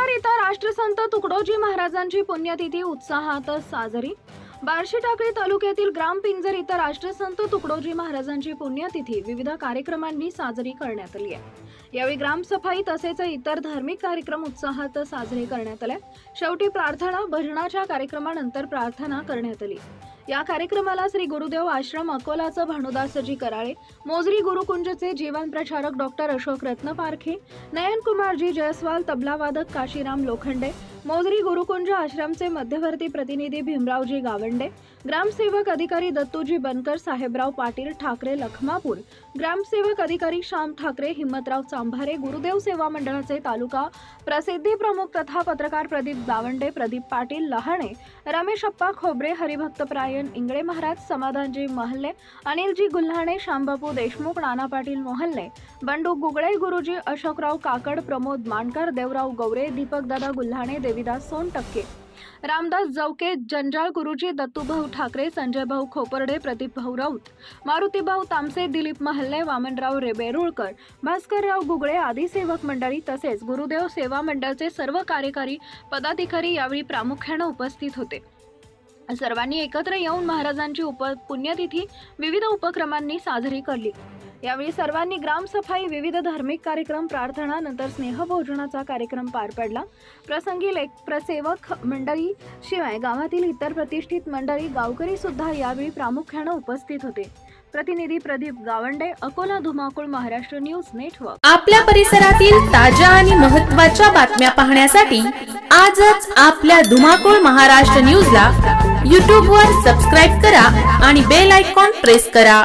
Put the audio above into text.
पिंजर इथं राष्ट्रसंत तुकडोजी महाराजांची पुण्यतिथी उत्साहात साजरी. बार्शी टाकळी तालुक्यातील ग्राम पिंजर इथं राष्ट्रसंत तुकडोजी महाराजांची पुण्यतिथी विविध कार्यक्रमांनी साजरी करण्यात आली आहे. यावेळी ग्रामसफाई तसेच इतर धार्मिक कार्यक्रम उत्साहात साजरे करण्यात आले. शेवटी प्रार्थना भजनाच्या कार्यक्रमानंतर प्रार्थना करण्यात आली. या कार्यक्रमाला श्री गुरुदेव आश्रम अकोलाचं भानुदासजी कराळे मोजरी गुरुकुंजचे जीवन प्रचारक डॉक्टर अशोक रत्नपारखे नयनकुमारजी जयस्वाल तबलावादक काशीराम लोखंडे मोजरी गुरुकुंज आश्रमचे मध्यवर्ती प्रतिनिधी भीमरावजी गावंडे ग्रामसेवक अधिकारी दत्तूजी बनकर साहेबराव पाटील ठाकरे लखमापूर. ग्रामसेवक अधिकारी श्याम ठाकरे हिम्मतराव चांभारे गुरुदेव सेवा मंडळाचे तालुका प्रसिद्धी प्रमुख तथा पत्रकार प्रदीप गावंडे प्रदीप पाटील लहाणे रमेश अप्पा खोबरे हरिभक्तप्रायण इंगळे महाराज समाधानजी महल्ले अनिलजी गुल्हाणे शांबापू देशमुख नाना पाटील मोहल्ले बंडू गुगळे गुरुजी अशोकराव काकड प्रमोद मानकर देवराव गौरे दीपकदादा गुल्हाणे देविदास सोनटक्के. रामदास जवके जंजाळ गुरुजी दत्तूभाऊ ठाकरे संजय भाऊ खोपर्डे प्रदीप भाऊ राऊत मारुतीभाऊ तामसे दिलीप महल्ले वामनराव रेबेरुळकर भास्करराव गुगळे आदी सेवक मंडळी तसेच गुरुदेव सेवा मंडळचे सर्व कार्यकारी पदाधिकारी यावेळी प्रामुख्यानं उपस्थित होते. सर्वांनी एकत्र येऊन महाराजांची उप पुण्यतिथी विविध उपक्रमांनी साजरी केली यावेळी सर्वांनी ग्रामसफाई विविध धार्मिक कार्यक्रम प्रार्थना नंतर स्नेहभोजनाचा कार्यक्रम पार पडला. प्रसंगी लेख प्रसेवक मंडळी शिवाय गावातील इतर प्रतिष्ठित मंडळी गावकरी सुद्धा यावेळी प्रामुख्यानं उपस्थित होते. प्रतिनिधी प्रदीप गावंडे अकोला धुमाकूळ महाराष्ट्र न्यूज नेटवर्क. आपल्या परिसरातील ताज्या आणि महत्त्वाच्या बातम्या पाहण्यासाठी आजच आपल्या धुमाकूळ महाराष्ट्र न्यूजला यूट्यूबवर सबस्क्राईब करा आणि बेल आयकॉन प्रेस करा.